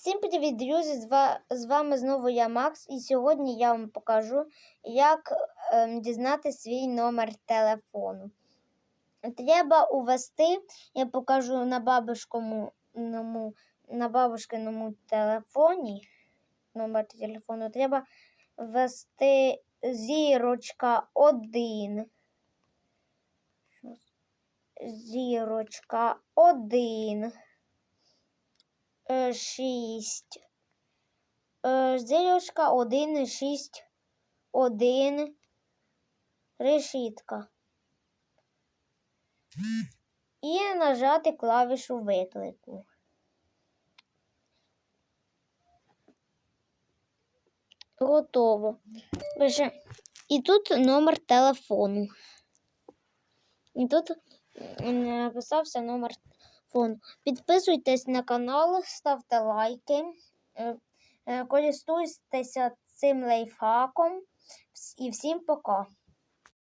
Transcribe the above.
Всім привіт, друзі! З вами знову я Макс, і сьогодні я вам покажу, як ем, дізнати свій номер телефону. Треба увести, я покажу на бабушкому, на бабушкиному телефоні. Номер телефону треба ввести зірочка 1. Зірочка 1. 6. Зірочка 1, 6, 1. Решітка. І нажати клавішу виклику. Готово. І тут номер телефону. І тут написався номер телефону. Підписуйтесь на канал, ставте лайки, е, е, користуйтеся цим лайфхаком. І всім пока.